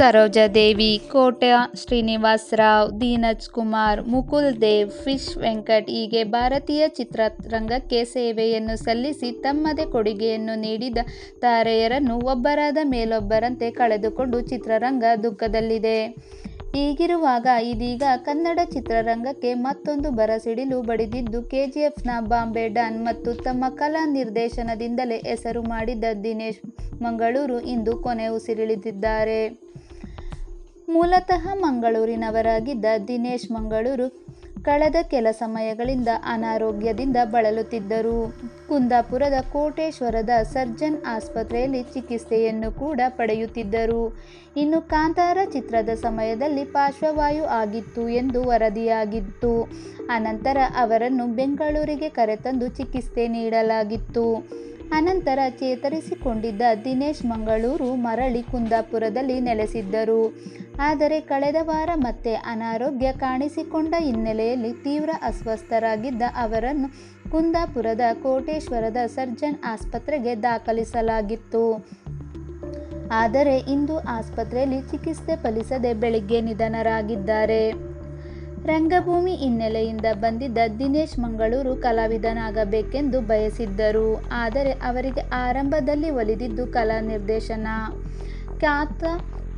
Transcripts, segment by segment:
Sarojadevi Kota Srinivas Rao, ದೀನಜ್ Kumar, Mukul Dev, fish Venkat ಹೀಗೆ ಭಾರತೀಯ ಚಿತ್ರರಂಗಕ್ಕೆ ಸೇವೆಯನ್ನು ಸಲ್ಲಿಸಿ ತಮ್ಮದೇ ಕೊಡುಗೆಯನ್ನು ನೀಡಿದ ತಾರೆಯರನ್ನು ಒಬ್ಬರಾದ ಮೇಲೊಬ್ಬರಂತೆ ಕಳೆದುಕೊಂಡು ಚಿತ್ರರಂಗ ದುಃಖದಲ್ಲಿದೆ. ಹೀಗಿರುವಾಗ ಇದೀಗ ಕನ್ನಡ ಚಿತ್ರರಂಗಕ್ಕೆ ಮತ್ತೊಂದು ಬರಸಿಡಿಲು ಬಡಿದಿದ್ದು, ಕೆಜಿಎಫ್ನ ಬಾಂಬೆ ಡಾನ್ ಮತ್ತು ತಮ್ಮ ಕಲಾ ನಿರ್ದೇಶನದಿಂದಲೇ ಹೆಸರು ಮಾಡಿದ್ದ ದಿನೇಶ್ ಮಂಗಳೂರು ಇಂದು ಕೊನೆ ಉಸಿರೆಳೆದಿದ್ದಾರೆ. ಮೂಲತಃ ಮಂಗಳೂರಿನವರಾಗಿದ್ದ ದಿನೇಶ್ ಮಂಗಳೂರು ಕಳೆದ ಕೆಲ ಸಮಯಗಳಿಂದ ಅನಾರೋಗ್ಯದಿಂದ ಬಳಲುತ್ತಿದ್ದರು. ಕುಂದಾಪುರದ ಕೋಟೇಶ್ವರದ ಸರ್ಜನ್ ಆಸ್ಪತ್ರೆಯಲ್ಲಿ ಚಿಕಿತ್ಸೆಯನ್ನು ಕೂಡ ಪಡೆಯುತ್ತಿದ್ದರು. ಇನ್ನು ಕಾಂತಾರ ಚಿತ್ರದ ಸಮಯದಲ್ಲಿ ಪಾರ್ಶ್ವವಾಯು ಆಗಿತ್ತು ಎಂದು ವರದಿಯಾಗಿತ್ತು. ಅನಂತರ ಅವರನ್ನು ಬೆಂಗಳೂರಿಗೆ ಕರೆತಂದು ಚಿಕಿತ್ಸೆ ನೀಡಲಾಗಿತ್ತು. ಅನಂತರ ಚೇತರಿಸಿಕೊಂಡಿದ್ದ ದಿನೇಶ್ ಮಂಗಳೂರು ಮರಳಿ ಕುಂದಾಪುರದಲ್ಲಿ ನೆಲೆಸಿದ್ದರು. ಆದರೆ ಕಳೆದ ವಾರ ಮತ್ತೆ ಅನಾರೋಗ್ಯ ಕಾಣಿಸಿಕೊಂಡ ಹಿನ್ನೆಲೆಯಲ್ಲಿ ತೀವ್ರ ಅಸ್ವಸ್ಥರಾಗಿದ್ದ ಅವರನ್ನು ಕುಂದಾಪುರದ ಕೋಟೇಶ್ವರದ ಸರ್ಜನ್ ಆಸ್ಪತ್ರೆಗೆ ದಾಖಲಿಸಲಾಗಿತ್ತು. ಆದರೆ ಇಂದು ಆಸ್ಪತ್ರೆಯಲ್ಲಿ ಚಿಕಿತ್ಸೆ ಫಲಿಸದೆ ಬೆಳಿಗ್ಗೆ ನಿಧನರಾಗಿದ್ದಾರೆ. ರಂಗಭೂಮಿ ಹಿನ್ನೆಲೆಯಿಂದ ಬಂದಿದ್ದ ದಿನೇಶ್ ಮಂಗಳೂರು ಕಲಾವಿದನಾಗಬೇಕೆಂದು ಬಯಸಿದ್ದರು. ಆದರೆ ಅವರಿಗೆ ಆರಂಭದಲ್ಲಿ ಒಲಿದಿದ್ದು ಕಲಾ ನಿರ್ದೇಶನ. ಖ್ಯಾತ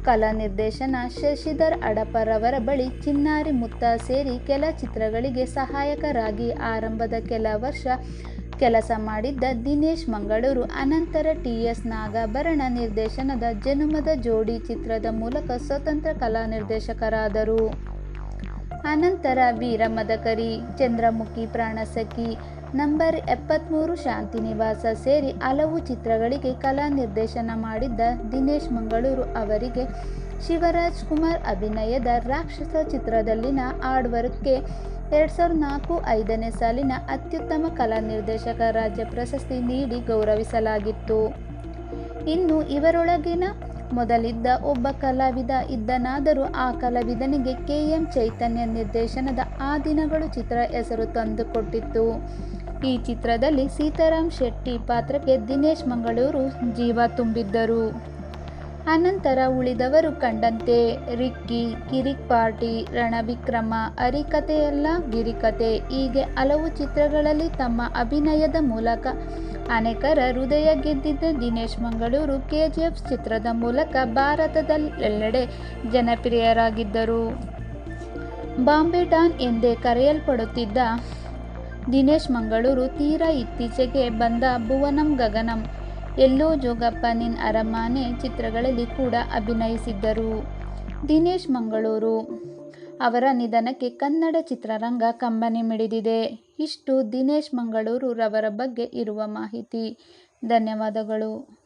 ಕಲಾ ನಿರ್ದೇಶನ ಶಶಿಧರ್ ಅಡಪರವರ ಬಳಿ ಚಿನ್ನಾರಿ ಮುತ್ತ ಸೇರಿ ಕೆಲ ಚಿತ್ರಗಳಿಗೆ ಸಹಾಯಕರಾಗಿ ಆರಂಭದ ಕೆಲ ವರ್ಷ ಕೆಲಸ ಮಾಡಿದ್ದ ದಿನೇಶ್ ಮಂಗಳೂರು ಅನಂತರ ಟಿ ಎಸ್ ನಾಗಾಭರಣ ನಿರ್ದೇಶನದ ಜನುಮದ ಜೋಡಿ ಚಿತ್ರದ ಮೂಲಕ ಸ್ವತಂತ್ರ ಕಲಾ ನಿರ್ದೇಶಕರಾದರು. ಅನಂತರ ವೀರ ಮದಕರಿ ಚಂದ್ರಮುಖಿ ಪ್ರಾಣಸಖಿ, ನಂಬರ್ ಎಪ್ಪತ್ತ್ಮೂರು ಶಾಂತಿನಿವಾಸ ಸೇರಿ ಹಲವು ಚಿತ್ರಗಳಿಗೆ ಕಲಾ ನಿರ್ದೇಶನ ಮಾಡಿದ್ದ ದಿನೇಶ್ ಮಂಗಳೂರು ಅವರಿಗೆ ಶಿವರಾಜ್ ಕುಮಾರ್ ಅಭಿನಯದ ರಾಕ್ಷಸ ಚಿತ್ರದಲ್ಲಿನ ಆಡ್ವರ್ಕ್ಗೆ ವರ್ಕ್ಗೆ ಎರಡು ಸಾವಿರದ ನಾಲ್ಕು ಐದನೇ ಸಾಲಿನ ಅತ್ಯುತ್ತಮ ಕಲಾ ನಿರ್ದೇಶಕ ರಾಜ್ಯ ಪ್ರಶಸ್ತಿ ನೀಡಿ ಗೌರವಿಸಲಾಗಿತ್ತು. ಇನ್ನು ಇವರೊಳಗಿನ ಮೊದಲಿದ್ದ ಒಬ್ಬ ಕಲಾವಿದ ಇದ್ದನಾದರೂ ಆ ಕಲಾವಿದನಿಗೆ ಕೆ ಎಂ ಚೈತನ್ಯ ನಿರ್ದೇಶನದ ಆ ದಿನಗಳು ಚಿತ್ರ ಹೆಸರು ತಂದುಕೊಟ್ಟಿತ್ತು. ಈ ಚಿತ್ರದಲ್ಲಿ ಸೀತಾರಾಮ್ ಶೆಟ್ಟಿ ಪಾತ್ರಕ್ಕೆ ದಿನೇಶ್ ಮಂಗಳೂರು ಜೀವ ತುಂಬಿದ್ದರು. ಅನಂತರ ಉಳಿದವರು ಕಂಡಂತೆ ರಿಕ್ಕಿ ಕಿರಿಕ್ ಪಾರ್ಟಿ ರಣವಿಕ್ರಮ ಹರಿಕಥೆಯಲ್ಲ ಗಿರಿಕತೆ. ಹೀಗೆ ಹಲವು ಚಿತ್ರಗಳಲ್ಲಿ ತಮ್ಮ ಅಭಿನಯದ ಮೂಲಕ ಅನೇಕರ ಹೃದಯ ಗೆದ್ದಿದ್ದ ದಿನೇಶ್ ಮಂಗಳೂರು ಕೆಜಿಎಫ್ ಚಿತ್ರದ ಮೂಲಕ ಭಾರತದಲ್ಲೆಲ್ಲೆಡೆ ಜನಪ್ರಿಯರಾಗಿದ್ದರು. ಬಾಂಬೆ ಡಾನ್ ಎಂದೇ ಕರೆಯಲ್ಪಡುತ್ತಿದ್ದ ದಿನೇಶ್ ಮಂಗಳೂರು ತೀರಾ ಇತ್ತೀಚೆಗೆ ಬಂದ ಭುವನಂ ಗಗನಂ ಎಲ್ಲೋ ಜೋಗಪ್ಪ ನಿನ್ ಅರಮಾನೆ ಚಿತ್ರಗಳಲ್ಲಿ ಕೂಡ ಅಭಿನಯಿಸಿದ್ದರು. ದಿನೇಶ್ ಮಂಗಳೂರು. ಅವರ ನಿಧನಕ್ಕೆ ಕನ್ನಡ ಚಿತ್ರರಂಗ ಕಂಬನಿ ಮಿಡಿದಿದೆ. ಇಷ್ಟು ದಿನೇಶ್ ಮಂಗಳೂರು ರವರ ಬಗ್ಗೆ ಇರುವ ಮಾಹಿತಿ. ಧನ್ಯವಾದಗಳು.